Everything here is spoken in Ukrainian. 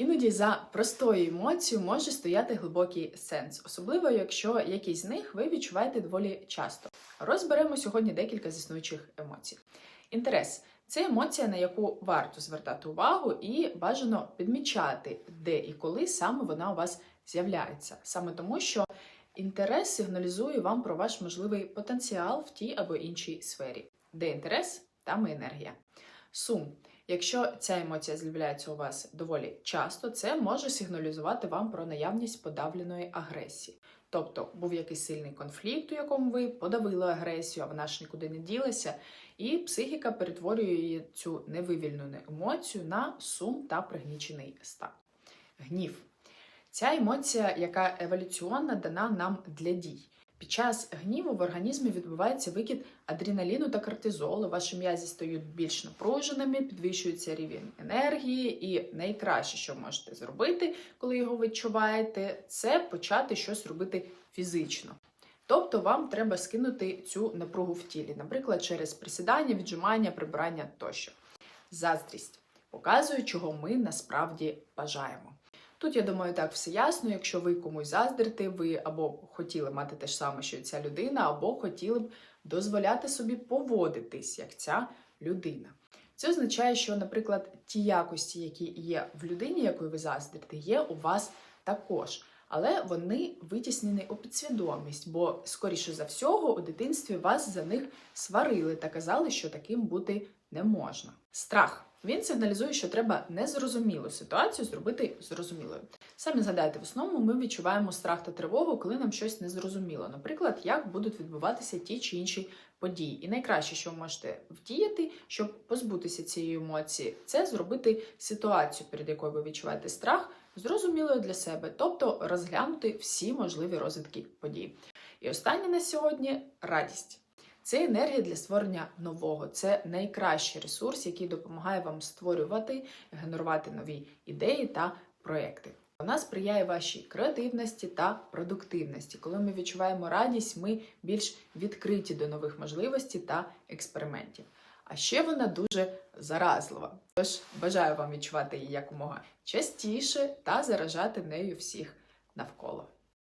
Іноді за простою емоцією може стояти глибокий сенс, особливо якщо якісь з них ви відчуваєте доволі часто. Розберемо сьогодні декілька з існуючих емоцій. Інтерес це емоція, на яку варто звертати увагу, і бажано підмічати, де і коли саме вона у вас з'являється. Саме тому, що інтерес сигналізує вам про ваш можливий потенціал в тій або іншій сфері. Де інтерес, там і енергія. Сум. Якщо ця емоція з'являється у вас доволі часто, це може сигналізувати вам про наявність подавленої агресії. Тобто був якийсь сильний конфлікт, у якому ви подавили агресію, а вона ж нікуди не ділася, і психіка перетворює цю невивільнену емоцію на сум та пригнічений стан. Гнів. Ця емоція, яка еволюціонна, дана нам для дій. Під час гніву в організмі відбувається викид адреналіну та кортизолу. Ваші м'язі стають більш напруженими, підвищується рівень енергії, і найкраще, що можете зробити, коли його відчуваєте, це почати щось робити фізично. Тобто вам треба скинути цю напругу в тілі, наприклад, через присідання, віджимання, прибирання тощо. Заздрість показує, чого ми насправді бажаємо. Тут, я думаю, так все ясно. Якщо ви комусь заздрите, ви або хотіли мати те ж саме, що і ця людина, або хотіли б дозволяти собі поводитись як ця людина. Це означає, що, наприклад, ті якості, які є в людині, якою ви заздрите, є у вас також. Але вони витіснені у підсвідомість, бо, скоріше за всього, у дитинстві вас за них сварили та казали, що таким бути не можна. Страх. Він сигналізує, що треба незрозумілу ситуацію зробити зрозумілою. Самі згадайте, в основному ми відчуваємо страх та тривогу, коли нам щось незрозуміло. Наприклад, як будуть відбуватися ті чи інші події. І найкраще, що ви можете вдіяти, щоб позбутися цієї емоції, це зробити ситуацію, перед якою ви відчуваєте страх, зрозумілою для себе, тобто розглянути всі можливі розвитки подій. І останнє на сьогодні радість. Це енергія для створення нового. Це найкращий ресурс, який допомагає вам створювати, генерувати нові ідеї та проекти. Вона сприяє вашій креативності та продуктивності. Коли ми відчуваємо радість, ми більш відкриті до нових можливостей та експериментів. А ще вона дуже заразлива. Тож бажаю вам відчувати її якомога частіше та заражати нею всіх навколо.